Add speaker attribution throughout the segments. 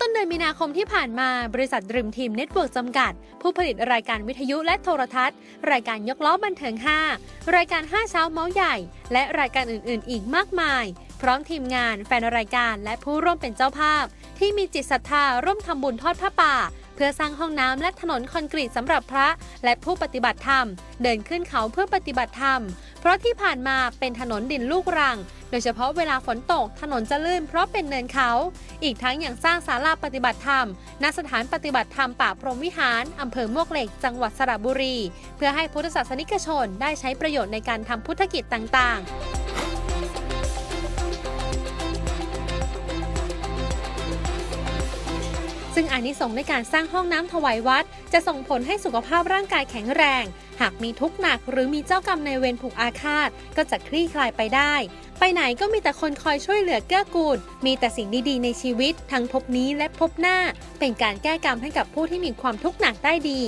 Speaker 1: ต้นเดือนมีนาคมที่ผ่านมาบริษัทด e มทีมเน็ตเวิร์กจำกัด ผู้ผลิตรายการวิทยุและโทรทัศน์ รายการยกล้อบันเทิง 5 รายการ 5 เช้าเมาส์ใหญ่ และรายการอื่นๆ อีกมากมาย พร้อมทีมงาน แฟนรายการและผู้ร่วมเป็นเจ้าภาพ ที่มีจิตศรัทธาร่วมทำบุญทอดผ้าป่า เพื่อสร้างห้องน้ำและถนนคอนกรีตสำหรับพระ และผู้ปฏิบัติธรรม เดินขึ้นเขาเพื่อปฏิบัติธรรม เพราะที่ผ่านมาเป็นถนนดินลูกรัง โดยเฉพาะเวลาฝนตกถนนจะลื่นเพราะเป็นเนินเขา อีกทั้งอยังสร้างศาลาปฏิบัติธรรมณสถานปฏิบัติธรรมป่าพรหมวิหารอำเภอมวกเหล็ก จังหวัดสระบุรี เพื่อให้พุทธศาสนิกชนได้ใช้ประโยชน์ในการทำพุทธกิจต่างๆ ซึ่งอานิสงส์ในการสร้างห้องน้ำถวายวัด จะส่งผลให้สุขภาพร่างกายแข็งแรง หากมีทุกข์หนักหรือมีเจ้ากรรมในเวรผูกอาฆาต ก็จะคลี่คลายไปได้ ไปไหนก็มีแต่คนคอยช่วยเหลือเกื้อกูล มีแต่สิ่งดีๆในชีวิต ทั้งพบนี้และพบหน้า เป็นการแก้กรรมให้กับผู้ที่มีความทุกข์หนักได้ดี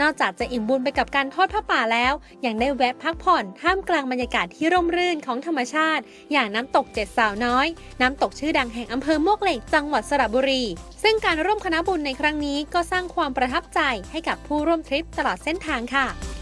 Speaker 1: นอกจากจะอิ่มบุญไปกับการทอดผ้าป่าแล้ว ยังได้แวะพักผ่อนท่ามกลางบรรยากาศที่ร่มรื่นของธรรมชาติ อย่างน้ำตกเจ็ดสาวน้อย น้ำตกชื่อดังแห่งอำเภอมวกเหล็กจังหวัดสระบุรี ซึ่งการร่วมคณะบุญในครั้งนี้ก็สร้างความประทับใจให้กับผู้ร่วมทริปตลอดเส้นทางค่ะ